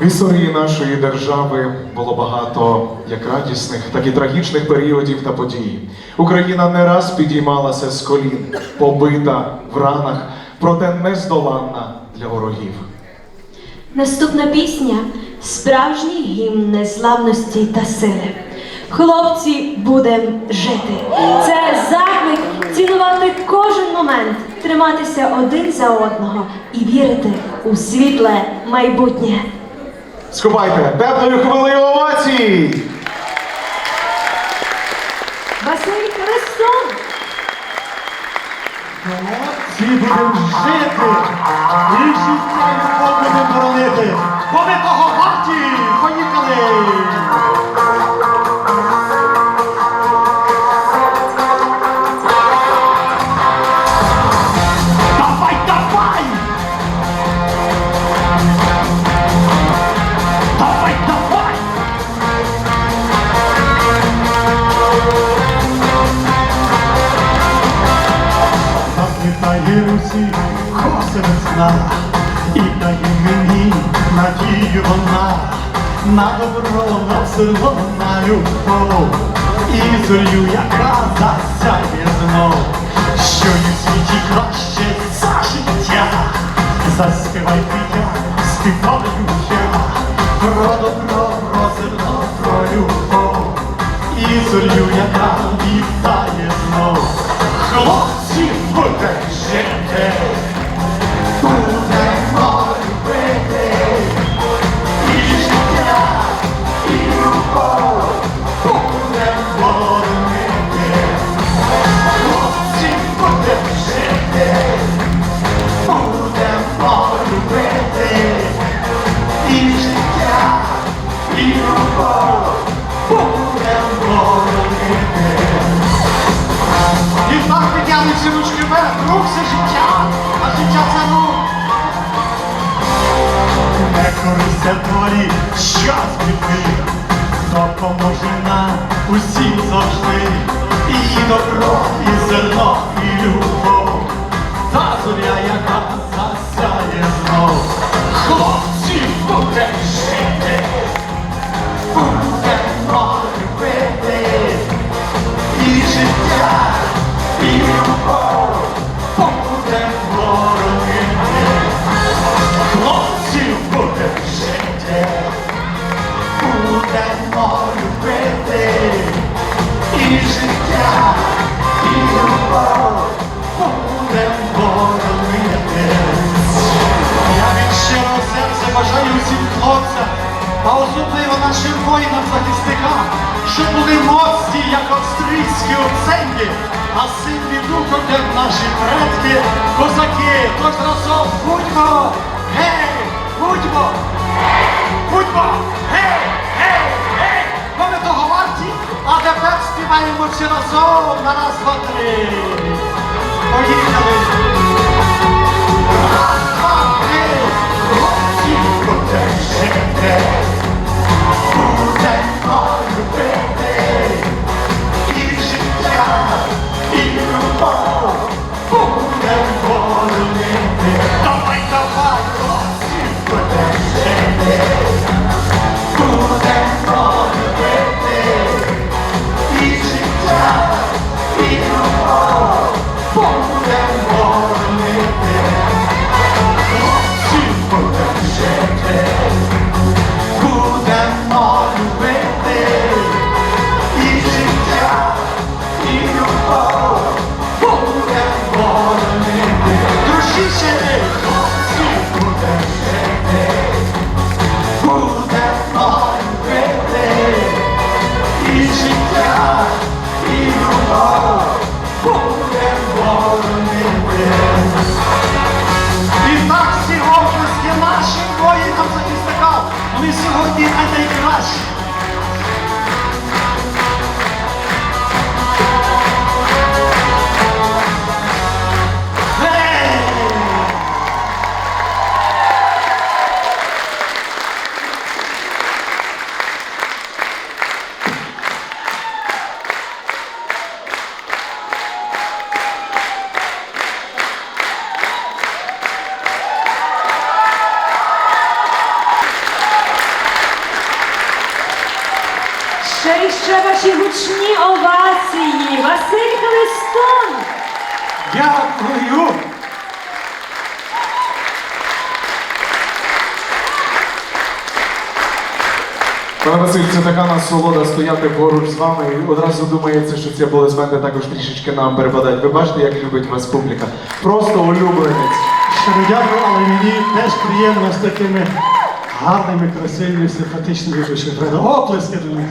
В історії нашої держави було багато як радісних, так і трагічних періодів та подій. Україна не раз підіймалася з колін, побита в ранах, проте нездоланна для ворогів. Наступна пісня справжній гімн незламності та сили. Хлопці, будем жити. Це заклик цінувати кожен момент, триматися один за одного і вірити у світле майбутнє. Сховайте теплою хвилею овації! Василь Христов! Всі будемо жити, і життя і будемо боронити. Бо ми того варті! Поїхали! Заплітає Русі коси і дає мені надію вона на добро, на село, на любов. І зорю, яка засяє знов, Então, Santuari. Любити. І життя, і любов, будем боронити. Я від щирого серця бажаю усім хлопцям, а особливо нашим воїнам-захисникам, щоб були моцні, як австрійські оценки, а сильні духом, як наші предки, козаки. Тож разом будьмо, гей, будьмо, будьмо, гей, а тепер співаємо всі разом на раз, два, три. Поїхали! Захисникам, вони сьогодні найкращі. Гей! Ще і ще ваші гучні овації. Василь Хлистун. Дякую! Пане Василь, це така насолода стояти поруч з вами. І одразу думається, що ці аплодисменти також трішечки нам перепадають. Ви бачите, як любить вас публіка. Просто улюбленець. Щиро дякую, але мені теж приємно з такими гарними, красивими, симпатичними вишивками. Оплески до них.